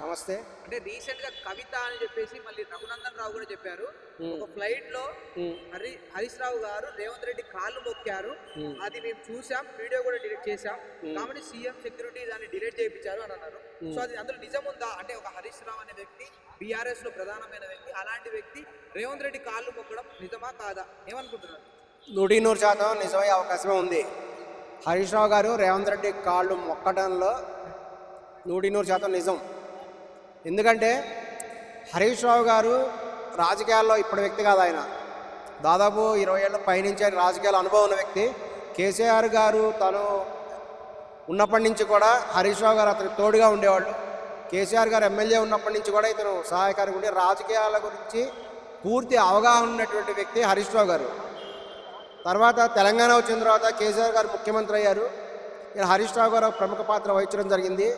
నమస్తే. అంటే రీసెంట్గా కవిత అని చెప్పేసి మళ్ళీ రఘునందన్ రావు కూడా చెప్పారు. ఒక ఫ్లైట్లో హరి హరీష్ రావు గారు రేవంత్ రెడ్డి కాళ్ళు మొక్కారు. అది మేము చూసాం వీడియో కూడా డిలీట్ చేసాం కాబట్టి సీఎం సెక్యూరిటీ దాన్ని డిలీట్ చేయించారు అని అన్నారు. సో అది అందులో నిజం ఉందా అంటే ఒక హరీష్ రావు అనే వ్యక్తి బీఆర్ఎస్లో ప్రధానమైన వ్యక్తి అలాంటి వ్యక్తి రేవంత్ రెడ్డి కాళ్ళు మొక్కడం నిజమా కాదా? ఏమనుకుంటున్నారు? నూటి నూరు శాతం నిజమయ్యే అవకాశమే ఉంది. హరీష్ రావు గారు రేవంత్ రెడ్డి కాళ్ళు మొక్కడంలో నూటి నూరు శాతం నిజం. ఎందుకంటే హరీష్ రావు గారు రాజకీయాల్లో ఇప్పటి వ్యక్తి కాదు ఆయన. దాదాపు ఇరవై ఏళ్ళ పైనుంచి ఆయన రాజకీయాల అనుభవం ఉన్న వ్యక్తి. కేసీఆర్ గారు తను ఉన్నప్పటి నుంచి కూడా హరీష్ రావు గారు అతనికి తోడుగా ఉండేవాళ్ళు. కేసీఆర్ గారు ఎమ్మెల్యే ఉన్నప్పటి నుంచి కూడా ఇతను సహాయకారిగా ఉండే రాజకీయాల గురించి పూర్తి అవగాహన ఉన్నటువంటి వ్యక్తి హరీష్ రావు గారు. తర్వాత తెలంగాణ వచ్చిన తర్వాత కేసీఆర్ గారు ముఖ్యమంత్రి అయ్యారు. ఈయన హరీష్ రావు గారు ప్రముఖ పాత్ర వహించడం జరిగింది.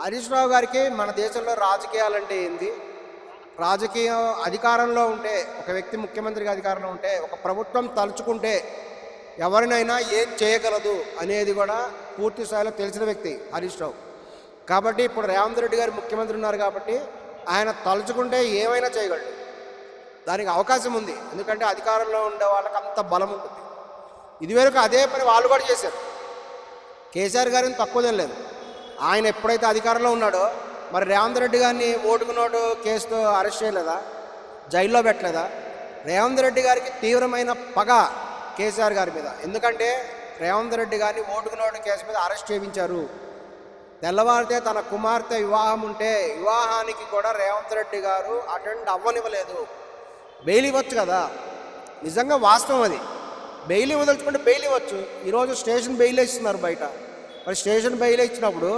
హరీష్ రావు గారికి మన దేశంలో రాజకీయాలంటే ఏంది? రాజకీయం అధికారంలో ఉంటే ఒక వ్యక్తి ముఖ్యమంత్రిగా అధికారంలో ఉంటే ఒక ప్రభుత్వం తలుచుకుంటే ఎవరినైనా ఏం చేయగలదు అనేది కూడా పూర్తి స్థాయిలో తెలిసిన వ్యక్తి హరీష్ రావు. కాబట్టి ఇప్పుడు రేవంత్ రెడ్డి గారు ముఖ్యమంత్రి ఉన్నారు కాబట్టి ఆయన తలుచుకుంటే ఏమైనా చేయగలడు. దానికి అవకాశం ఉంది. ఎందుకంటే అధికారంలో ఉండే వాళ్ళకి అంత బలం ఉంటుంది. ఇదివరకు అదే పని వాళ్ళు కూడా చేశారు. కేసీఆర్ గారిని తక్కువ లేదు ఆయన ఎప్పుడైతే అధికారంలో ఉన్నాడో మరి రేవంత్ రెడ్డి గారిని ఓటుకున్నోటు కేసుతో అరెస్ట్ చేయలేదా? జైల్లో పెట్టలేదా? రేవంత్ రెడ్డి గారికి తీవ్రమైన పగ కేసీఆర్ గారి మీద. ఎందుకంటే రేవంత్ రెడ్డి గారిని ఓటుకున్నోటు కేసు మీద అరెస్ట్ చేయించారు. తెల్లవారితే తన కుమార్తె వివాహం ఉంటే వివాహానికి కూడా రేవంత్ రెడ్డి గారు అటెండ్ అవ్వనివ్వలేదు. బెయిల్ ఇవ్వచ్చు కదా? నిజంగా వాస్తవం అది. బెయిల్ వదులుచుకుంటే బెయిల్ ఇవ్వచ్చు. ఈరోజు స్టేషన్ బెయిల్ ఇస్తున్నారు బయట. మరి స్టేషన్ బెయిల్ ఇచ్చినప్పుడు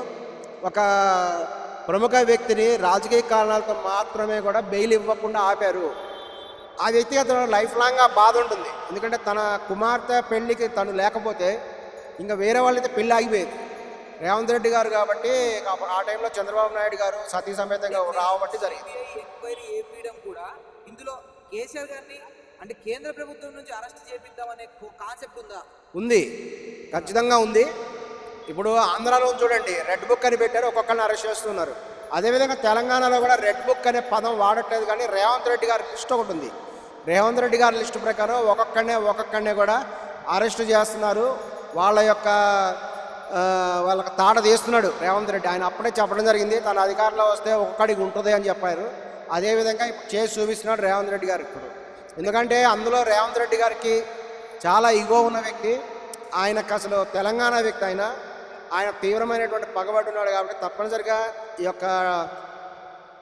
ఒక ప్రముఖ వ్యక్తిని రాజకీయ కారణాలతో మాత్రమే కూడా బెయిల్ ఇవ్వకుండా ఆపారు. ఆ వ్యక్తి అతను లైఫ్ లాంగ్ బాధ ఉంటుంది. ఎందుకంటే తన కుమార్తె పెళ్ళికి తను లేకపోతే ఇంకా వేరే వాళ్ళైతే పెళ్ళి ఆగిపోయేది. రేవంత్ రెడ్డి గారు కాబట్టి ఆ టైంలో చంద్రబాబు నాయుడు గారు సతీ సమేతంగా రావబట్టి జరిగింది. ఎంక్వైరీ చేపించడం కూడా ఇందులో కేసీఆర్ గారిని అంటే కేంద్ర ప్రభుత్వం నుంచి అరెస్ట్ చేపిద్దామనే కాన్సెప్ట్ ఉందా? ఉంది. ఖచ్చితంగా ఉంది. ఇప్పుడు ఆంధ్రాలో చూడండి రెడ్ బుక్ అని పెట్టారు ఒక్కొక్కరిని అరెస్ట్ చేస్తున్నారు అదేవిధంగా తెలంగాణలో కూడా రెడ్ బుక్ అనే పదం వాడట్లేదు కానీ రేవంత్ రెడ్డి గారి లిస్ట్ ఒకటి ఉంది. రేవంత్ రెడ్డి గారి లిస్ట్ ప్రకారం ఒక్కొక్కనే ఒక్కొక్కనే కూడా అరెస్ట్ చేస్తున్నారు. వాళ్ళ యొక్క వాళ్ళకి తాట తీస్తున్నాడు రేవంత్ రెడ్డి. ఆయన అప్పుడే చెప్పడం జరిగింది తన అధికారంలో వస్తే ఒక్కొక్కడికి ఉంటుంది అని చెప్పారు. అదేవిధంగా ఇప్పుడు చేసి చూపిస్తున్నాడు రేవంత్ రెడ్డి గారు ఇప్పుడు. ఎందుకంటే అందులో రేవంత్ రెడ్డి గారికి చాలా ఇగో ఉన్న వ్యక్తి. ఆయనకు అసలు తెలంగాణ వ్యక్తి ఆయన ఆయన తీవ్రమైనటువంటి పగబడి ఉన్నాడు కాబట్టి తప్పనిసరిగా ఈ యొక్క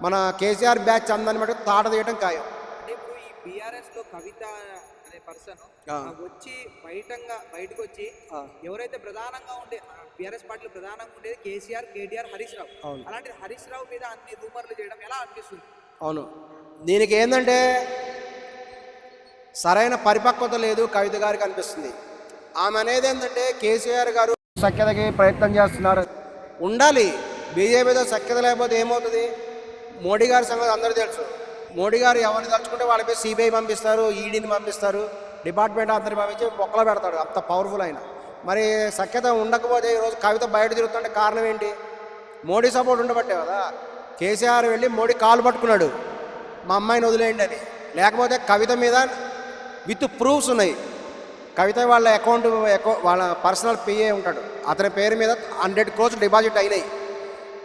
మన కేసీఆర్ బ్యాచ్ అందని మటుకు తాట తీయడం ఖాయం అంటే ఇప్పుడు ఈ బీఆర్ఎస్లో కవిత అనే పర్సన్. వచ్చి బయటంగా బయటకు వచ్చి. ఎవరైతే ప్రధానంగా ఉండే బీఆర్ఎస్ పార్టీలో ప్రధానంగా ఉండేది కేసీఆర్ కేటీఆర్ హరీష్ రావు. అలాంటి హరీష్ రావు మీద అన్ని రూమర్లు చేయడం ఎలా అనిపిస్తుంది అవును దీనికి ఏంటంటే సరైన పరిపక్వత లేదు కవిత గారికి అనిపిస్తుంది ఆమె అనేది ఏంటంటే కేసీఆర్ గారు సఖ్యతకి ప్రయత్నం చేస్తున్నారు. ఉండాలి. బీజేపీతో సఖ్యత లేకపోతే ఏమవుతుంది? మోడీ గారి సంగతి అందరూ తెలుసు. మోడీ గారు ఎవరిని తలుచుకుంటే వాళ్ళపై సిబిఐ పంపిస్తారు ఈడీని పంపిస్తారు డిపార్ట్మెంట్ అందరిని పంపించి మొక్కలు పెడతాడు. అంత పవర్ఫుల్ అయిన మరి సఖ్యత ఉండకపోతే ఈరోజు కవిత బయట తిరుగుతుంటే కారణం ఏంటి? మోడీ సపోర్ట్ ఉండబట్టే కదా. కేసీఆర్ వెళ్ళి మోడీ కాలు పట్టుకున్నాడు. మా అమ్మాయిని వదిలేయండి అని. లేకపోతే కవిత మీద విత్ ప్రూఫ్స్ ఉన్నాయి. కవిత వాళ్ళ అకౌంట్ అకౌ- వాళ్ళ పర్సనల్ పిఏ ఉంటాడు. అతని పేరు మీద హండ్రెడ్ క్రోర్స్ డిపాజిట్ అయినాయి.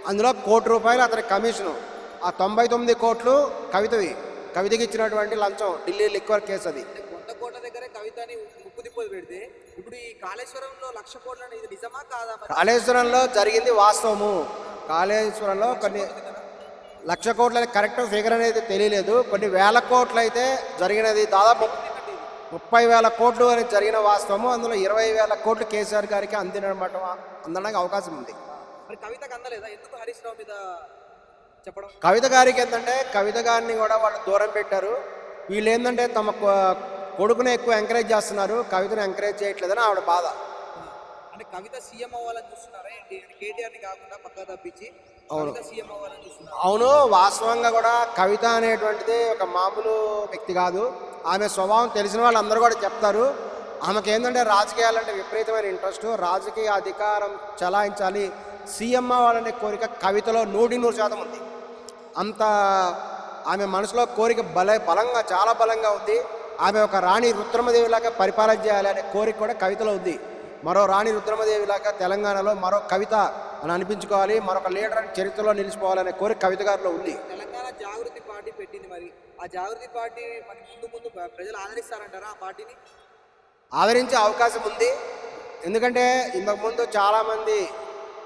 అందులో కోటి రూపాయలు అతని కమిషను ఆ తొంభై తొమ్మిది కోట్లు కవితవి కవితకి ఇచ్చినటువంటి లంచం ఢిల్లీ లిక్వర్ కేసు అది. వంద కోట్ల దగ్గరే కవితని ముప్పు పెడితే ఇప్పుడు ఈ కాళేశ్వరంలో లక్ష కోట్ల ఇది నిజమా కాదా కాళేశ్వరంలో జరిగింది వాస్తవము. కాళేశ్వరంలో కొన్ని లక్ష కోట్ల కరెక్ట్ ఫిగర్ అనేది తెలియలేదు. కొన్ని వేల కోట్లు అయితే జరిగినది దాదాపు ముప్పై వేల కోట్లు అనేది జరిగిన వాస్తవము అందులో ఇరవై వేల కోట్లు కేసీఆర్ గారికి అందినమాట అందడానికి అవకాశం ఉంది. మరి కవితకు అందలేదా? ఎందుకు హరీష్ రావు మీద చెప్పడం? కవిత గారికి ఏంటంటే కవిత గారిని కూడా వాళ్ళు దూరం పెట్టారు. వీళ్ళు ఏంటంటే తమ కొడుకుని ఎక్కువ ఎంకరేజ్ చేస్తున్నారు. కవితను ఎంకరేజ్ చేయట్లేదని ఆవిడ బాధ. అంటే కవిత సీఎం అవ్వాలని చూస్తున్నారా ఏంటి? కేటీఆర్ని కాకుండా పక్క తప్పించి అవును. కవిత సీఎం అవ్వాలని చూస్తున్నారు? అవును వాస్తవంగా కూడా కవిత అనేటువంటిది ఒక మామూలు వ్యక్తి కాదు. ఆమె స్వభావం తెలిసిన వాళ్ళందరూ కూడా చెప్తారు. ఆమెకి ఏంటంటే రాజకీయాలంటే విపరీతమైన ఇంట్రెస్ట్. రాజకీయ అధికారం చలాయించాలి. సీఎం అవ్వాలనే కోరిక కవితలో నూటి నూరు శాతం ఉంది. అంత ఆమె మనసులో కోరిక బల బలంగా చాలా బలంగా ఉంది. ఆమె ఒక రాణి రుద్రమదేవిలాగా పరిపాలన చేయాలి అనే కోరిక కూడా కవితలో ఉంది. మరో రాణి రుద్రమదేవిలాగా తెలంగాణలో మరో కవిత అని అనిపించుకోవాలి. మరొక లీడర్ అని చరిత్రలో నిలిచిపోవాలనే కోరిక కవిత గారిలో ఉంది. తెలంగాణ జాగృతి పార్టీ పెట్టింది మరి. ఆ జాగృతి పార్టీ మరి ముందు ముందు ప్రజలు ఆదరిస్తారంటారా ఆ పార్టీని? ఆదరించే అవకాశం ఉంది. ఎందుకంటే ఇంతకుముందు చాలామంది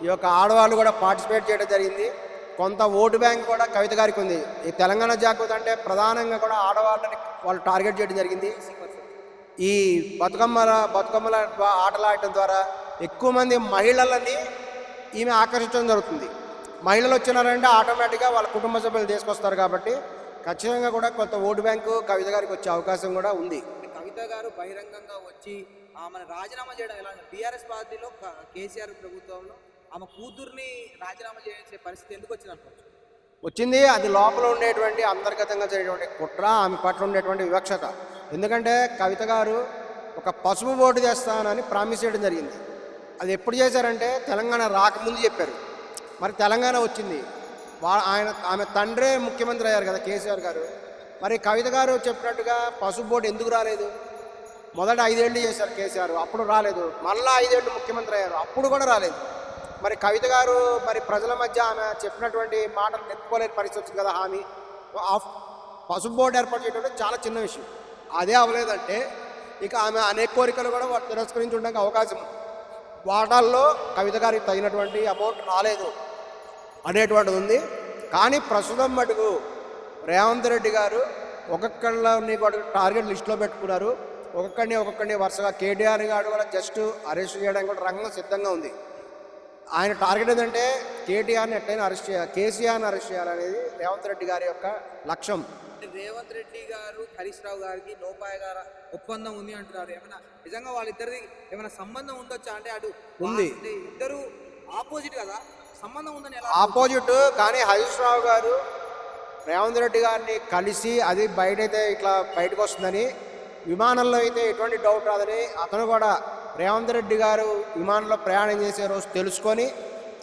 ఈ యొక్క ఆడవాళ్ళు కూడా పార్టిసిపేట్ చేయడం జరిగింది. కొంత ఓటు బ్యాంక్ కూడా కవిత గారికి ఉంది. ఈ తెలంగాణ జాగృతి అంటే ప్రధానంగా కూడా ఆడవాళ్ళని వాళ్ళు టార్గెట్ చేయడం జరిగింది. ఈ బతుకమ్మల బతుకమ్మల ఆటలాడటం ద్వారా ఎక్కువ మంది మహిళలని ఈమె ఆకర్షించడం జరుగుతుంది. మహిళలు వచ్చినారంటే ఆటోమేటిక్గా వాళ్ళ కుటుంబ సభ్యులు తీసుకొస్తారు కాబట్టి ఖచ్చితంగా కూడా కొంత ఓటు బ్యాంకు కవిత గారికి వచ్చే అవకాశం కూడా ఉంది. కవిత గారు బహిరంగంగా వచ్చి ఆమె రాజీనామా చేయడం ఎలా? బీఆర్ఎస్ పార్టీలో కేసీఆర్ ప్రభుత్వంలో ఆమె కూతుర్ని రాజీనామా చేసే పరిస్థితి ఎందుకు వచ్చింది అనుకోవచ్చు వచ్చింది అది లోపల ఉండేటువంటి అంతర్గతంగా జరిగేటువంటి కుట్ర ఆమె పట్ల ఉండేటువంటి వివక్షత. ఎందుకంటే కవిత గారు ఒక పసుపు బోర్డు తెస్తానని ప్రామిస్ చేయడం జరిగింది. అది ఎప్పుడు చేశారంటే తెలంగాణ రాకముందు చెప్పారు. మరి తెలంగాణ వచ్చింది. ఆయన ఆమె తండ్రే ముఖ్యమంత్రి అయ్యారు కదా కేసీఆర్ గారు. మరి కవిత గారు చెప్పినట్టుగా పసుపు బోర్డు ఎందుకు రాలేదు? మొదట ఐదేళ్ళు చేశారు కేసీఆర్ అప్పుడు రాలేదు. మళ్ళా ఐదేళ్ళు ముఖ్యమంత్రి అయ్యారు అప్పుడు కూడా రాలేదు. మరి కవిత గారు మరి ప్రజల మధ్య ఆమె చెప్పినటువంటి మాటలు నెప్పుకోలేని పరిస్థితి వచ్చింది కదా హామీ. పసుపు బోర్డు ఏర్పాటు చేయడం చాలా చిన్న విషయం. అదే అవ్వలేదంటే ఇక ఆమె అనేక కోరికలు కూడా తిరస్కరించి ఉండడానికి అవకాశం వాటాల్లో కవిత గారికి తగినటువంటి అమౌంట్ రాలేదు. అనేటువంటిది ఉంది. కానీ ప్రస్తుతం మటుకు రేవంత్ రెడ్డి గారు ఒక్కొక్కళ్ళని కూడా టార్గెట్ లిస్టులో పెట్టుకున్నారు. ఒక్కొక్కడిని ఒక్కొక్కడిని వరుసగా కేటీఆర్ గారు కూడా జస్ట్ అరెస్ట్ చేయడానికి కూడా రంగం సిద్ధంగా ఉంది. ఆయన టార్గెట్ ఏంటంటే కేటీఆర్ని ఎట్లయినా అరెస్ట్ చేయాలి కేసీఆర్ని అరెస్ట్ చేయాలనేది రేవంత్ రెడ్డి గారి యొక్క లక్ష్యం. అంటే రేవంత్ రెడ్డి గారు హరీష్ రావు గారికి లోపాయ గారు ఒప్పందం ఉంది అంటున్నారు. ఏమైనా నిజంగా వాళ్ళిద్దరిది ఏమైనా సంబంధం ఉండొచ్చా? అంటే అటు ఉంది. ఇద్దరు ఆపోజిట్ కదా? సంబంధం ఉందని ఆపోజిట్ కానీ హరీష్ రావు గారు రేవంత్ రెడ్డి గారిని కలిసి అది బయట అయితే ఇట్లా బయటకు వస్తుందని విమానంలో అయితే ఎటువంటి డౌట్ రాదని అతను కూడా రేవంత్ రెడ్డి గారు విమానంలో ప్రయాణం చేసే రోజు తెలుసుకొని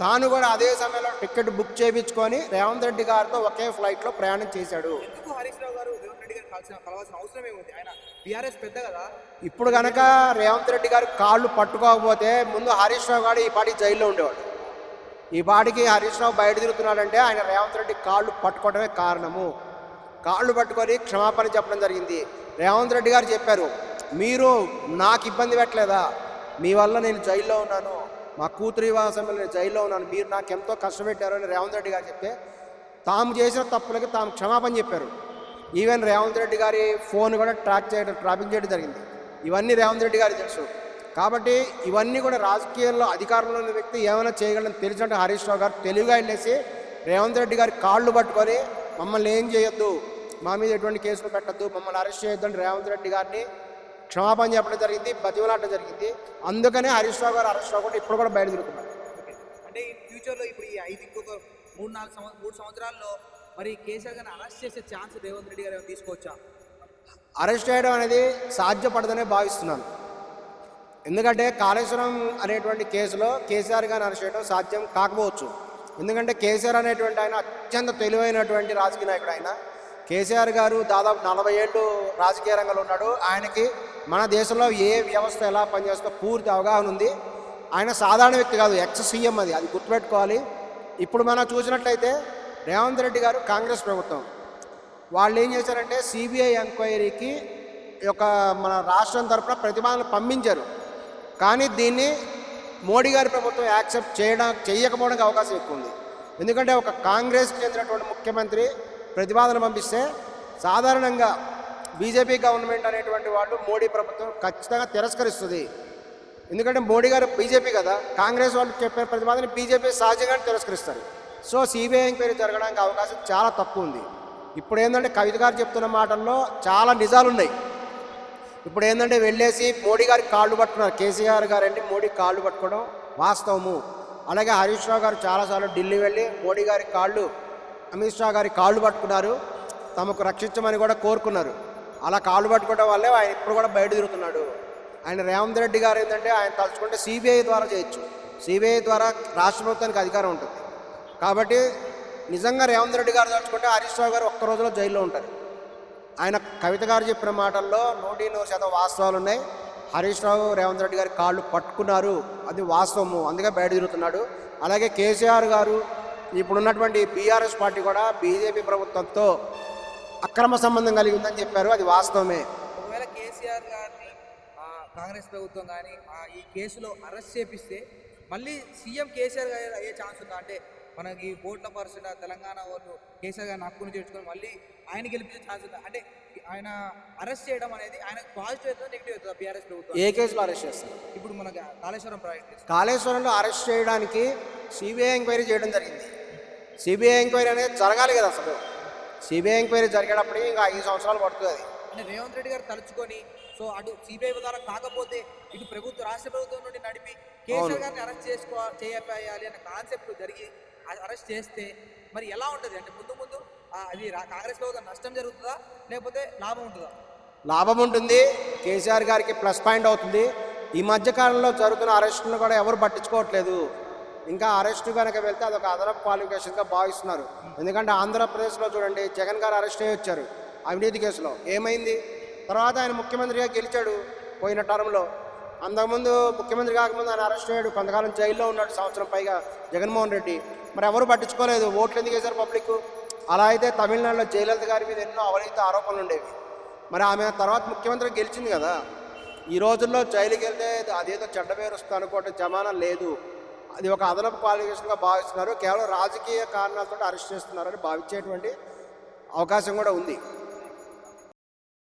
తాను కూడా అదే సమయంలో టికెట్ బుక్ చేయించుకొని రేవంత్ రెడ్డి గారితో ఒకే ఫ్లైట్లో ప్రయాణం చేశాడు. ఎందుకు హరీష్ రావు గారు రేవంత్ రెడ్డి గారు కలిసిన కలవాల్సిన అవసరం ఏముంది ఆయన బీఆర్ఎస్ పెద్ద కదా. ఇప్పుడు కనుక రేవంత్ రెడ్డి గారు కాళ్ళు పట్టుకోకపోతే ముందు హరీష్ రావు గారు ఈ పాటికి జైల్లో ఉండేవాడు. ఈ పాటికి హరీష్ రావు బయట తిరుగుతున్నాడంటే ఆయన రేవంత్ రెడ్డి కాళ్ళు పట్టుకోవడమే కారణము. కాళ్ళు పట్టుకొని క్షమాపణ చెప్పడం జరిగింది. రేవంత్ రెడ్డి గారు చెప్పారు మీరు నాకు ఇబ్బంది పెట్టలేదా? మీ వల్ల నేను జైల్లో ఉన్నాను. మా కూతురి వాసంలో నేను జైల్లో ఉన్నాను. మీరు నాకు ఎంతో కష్టపెట్టారు అని రేవంత్ రెడ్డి గారు చెప్తే తాము చేసిన తప్పులకి తాము క్షమాపణ చెప్పారు. ఈవెన్ రేవంత్ రెడ్డి గారి ఫోన్ కూడా ట్రాక్ చేయడం ట్రాపింగ్ చేయడం జరిగింది. ఇవన్నీ రేవంత్ రెడ్డి గారు తెలుసు. కాబట్టి ఇవన్నీ కూడా రాజకీయాల్లో అధికారంలో ఉన్న వ్యక్తి ఏమైనా చేయగలని తెలిసినట్టు హరీష్ రావు గారు తెలివిగా వెళ్ళేసి రేవంత్ రెడ్డి గారి కాళ్ళు పట్టుకొని మమ్మల్ని ఏం చేయొద్దు? మా మీద ఎటువంటి కేసులు పెట్టద్దు? మమ్మల్ని అరెస్ట్ చేయొద్దు అని రేవంత్ రెడ్డి గారిని క్షమాపణ చెప్పడం జరిగింది బతిమలాటం జరిగింది. అందుకనే హరీష్ రావు గారు అరెస్ట్ అవ్వకుండా ఇప్పుడు కూడా బయట తిరుగుతున్నారు. అంటే ఈ ఫ్యూచర్లో ఇప్పుడు ఈ ఐదు ఇంకొక మూడు నాలుగు సంవత్సరం మూడు సంవత్సరాల్లో మరి కేసీఆర్ గారిని అరెస్ట్ చేసే ఛాన్స్ రేవంత్ రెడ్డి గారు తీసుకోవచ్చా? అరెస్ట్ చేయడం అనేది సాధ్యపడదనే భావిస్తున్నాను. ఎందుకంటే కాళేశ్వరం అనేటువంటి కేసులో కేసీఆర్ గారిని అరెస్ట్ చేయడం సాధ్యం కాకపోవచ్చు. ఎందుకంటే కేసీఆర్ అనేటువంటి ఆయన అత్యంత తెలివైనటువంటి రాజకీయ నాయకుడు ఆయన. కేసీఆర్ గారు దాదాపు నలభై ఏళ్ళు రాజకీయ రంగంలో ఉన్నాడు. ఆయనకి మన దేశంలో ఏ వ్యవస్థ ఎలా పనిచేస్తుందో పూర్తి అవగాహన ఉంది. ఆయన సాధారణ వ్యక్తి కాదు ఎక్స్ సీఎం అది అది గుర్తుపెట్టుకోవాలి. ఇప్పుడు మనం చూసినట్లయితే రేవంత్ రెడ్డి గారు కాంగ్రెస్ ప్రభుత్వం. వాళ్ళు ఏం చేశారంటే సిబిఐ ఎంక్వైరీకి ఈ యొక్క మన రాష్ట్రం తరఫున ప్రతిపాదనలు పంపించారు. కానీ దీన్ని మోడీ గారి ప్రభుత్వం యాక్సెప్ట్ చేయడం చేయకపోవడానికి అవకాశం ఎక్కువ ఉంది. ఎందుకంటే ఒక కాంగ్రెస్కి చెందినటువంటి ముఖ్యమంత్రి ప్రతిపాదన పంపిస్తే సాధారణంగా బీజేపీ గవర్నమెంట్ అనేటువంటి వాళ్ళు మోడీ ప్రభుత్వం ఖచ్చితంగా తిరస్కరిస్తుంది. ఎందుకంటే మోడీ గారు బీజేపీ కదా కాంగ్రెస్ వాళ్ళు చెప్పిన ప్రతిపాదన బీజేపీ సహజంగానే తిరస్కరిస్తారు. సో సిబిఐ ఎంక్వైరీ జరగడానికి అవకాశం చాలా తక్కువ ఉంది. ఇప్పుడు ఏంటంటే కవిత గారు చెప్తున్న మాటల్లో చాలా నిజాలున్నాయి. ఇప్పుడు ఏంటంటే వెళ్ళేసి మోడీ గారికి కాళ్ళు పట్టుకున్నారు. కేసీఆర్ గారు అండి మోడీ కాళ్ళు పట్టుకోవడం వాస్తవము. అలాగే హరీష్ రావు గారు చాలాసార్లు ఢిల్లీ వెళ్ళి మోడీ గారి కాళ్ళు అమిత్ షా గారి కాళ్ళు పట్టుకున్నారు. తమకు రక్షించమని కూడా కోరుకున్నారు. అలా కాళ్ళు పట్టుకోవడం వల్లే ఆయన ఇప్పుడు కూడా బయట తిరుగుతున్నాడు. ఆయన రేవంత్ రెడ్డి గారు ఏంటంటే ఆయన తలుచుకుంటే సిబిఐ ద్వారా చేయొచ్చు. సిబిఐ ద్వారా రాష్ట్ర ప్రభుత్వానికి అధికారం ఉంటుంది. కాబట్టి నిజంగా రేవంత్ రెడ్డి గారు తలుచుకుంటే హరీష్ రావు గారు ఒక్క రోజులో జైల్లో ఉంటారు. ఆయన కవిత గారు చెప్పిన మాటల్లో నూటి నూరు శాతం వాస్తవాలు ఉన్నాయి. హరీష్ రావు రేవంత్ రెడ్డి గారి కాళ్ళు పట్టుకున్నారు. అది వాస్తవము. అందుకే బయట తిరుగుతున్నాడు. అలాగే కేసీఆర్ గారు ఇప్పుడున్నటువంటి బీఆర్ఎస్ పార్టీ కూడా బీజేపీ ప్రభుత్వంతో అక్రమ సంబంధం కలిగి ఉందని చెప్పారు. అది వాస్తవమే. ఒకవేళ కేసీఆర్ గారిని కాంగ్రెస్ ప్రభుత్వం కానీ ఈ కేసులో అరెస్ట్ చేపిస్తే మళ్ళీ సీఎం కేసీఆర్ గారు అయ్యే ఛాన్స్ ఉందా? అంటే మనకి ఓట్ల పర్సెంట్ తెలంగాణ ఓట్లు కేసీఆర్ గారిని హక్కును చేర్చుకొని మళ్ళీ ఆయన గెలిపించే ఛాన్స్ ఉందా? అంటే ఆయన అరెస్ట్ చేయడం అనేది ఆయన పాజిటివ్ అవుతుందా నెగిటివ్ అవుతుందా బీఆర్ఎస్ ప్రభుత్వం? ఏ కేసులో అరెస్ట్ చేస్తారు? ఇప్పుడు మనకి కాళేశ్వరం ప్రాజెక్ట్ కాళేశ్వరంలో అరెస్ట్ చేయడానికి సిబిఐ ఎంక్వైరీ చేయడం జరిగింది. సిబిఐ ఎంక్వైరీ అనేది జరగాలి కదా అసలు. సిబిఐ ఎంక్వైరీ జరిగేటప్పటికి ఇంకా ఐదు సంవత్సరాలు పడుతుంది అది. అంటే రేవంత్ రెడ్డి గారు తలుచుకొని సో అటు సిబిఐ ద్వారా కాకపోతే ఇటు ప్రభుత్వ రాష్ట్ర ప్రభుత్వం నుండి నడిపి కేసీఆర్ గారిని అరెస్ట్ చేసుకో చేయాలి అనే కాన్సెప్ట్ జరిగి అరెస్ట్ చేస్తే మరి ఎలా ఉంటుంది? అంటే ముందు ముందు అది రా- కాంగ్రెస్ ప్రభుత్వం నష్టం జరుగుతుందా? లేకపోతే లాభం ఉంటుందా? లాభం ఉంటుంది. కేసీఆర్ గారికి ప్లస్ పాయింట్ అవుతుంది. ఈ మధ్య కాలంలో జరుగుతున్న అరెస్టులను కూడా ఎవరు పట్టించుకోవట్లేదు. ఇంకా అరెస్ట్ కనుక వెళ్తే అదొక అదనపు క్వాలిఫికేషన్గా భావిస్తున్నారు. ఎందుకంటే ఆంధ్రప్రదేశ్లో చూడండి జగన్ గారు అరెస్ట్ అయ్యి వచ్చారు అవినీతి కేసులో. ఏమైంది? తర్వాత ఆయన ముఖ్యమంత్రిగా గెలిచాడు పోయిన టర్మ్లో అంతకుముందు ముఖ్యమంత్రి కాకముందు ఆయన అరెస్ట్ అయ్యాడు. కొంతకాలం జైల్లో ఉన్నాడు సంవత్సరం పైగా. జగన్మోహన్ రెడ్డి. మరి ఎవరు పట్టించుకోలేదు. ఓట్లు ఎందుకు వేశారు పబ్లిక్? అలా అయితే తమిళనాడులో జయలలిత గారి మీద ఎన్నో అవినీతి ఆరోపణలు ఉండేవి. మరి ఆమె తర్వాత ముఖ్యమంత్రి గెలిచింది కదా. ఈ రోజుల్లో జైలుకి వెళ్తే అదేదో చెడ్డ పేరు వస్తుంది అనుకోవటం జమానా లేదు. అది ఒక అదనపు క్వాలిఫికేషన్గా భావిస్తున్నారు. కేవలం రాజకీయ కారణాలతో అరెస్ట్ చేస్తున్నారని భావించేటువంటి అవకాశం కూడా ఉంది.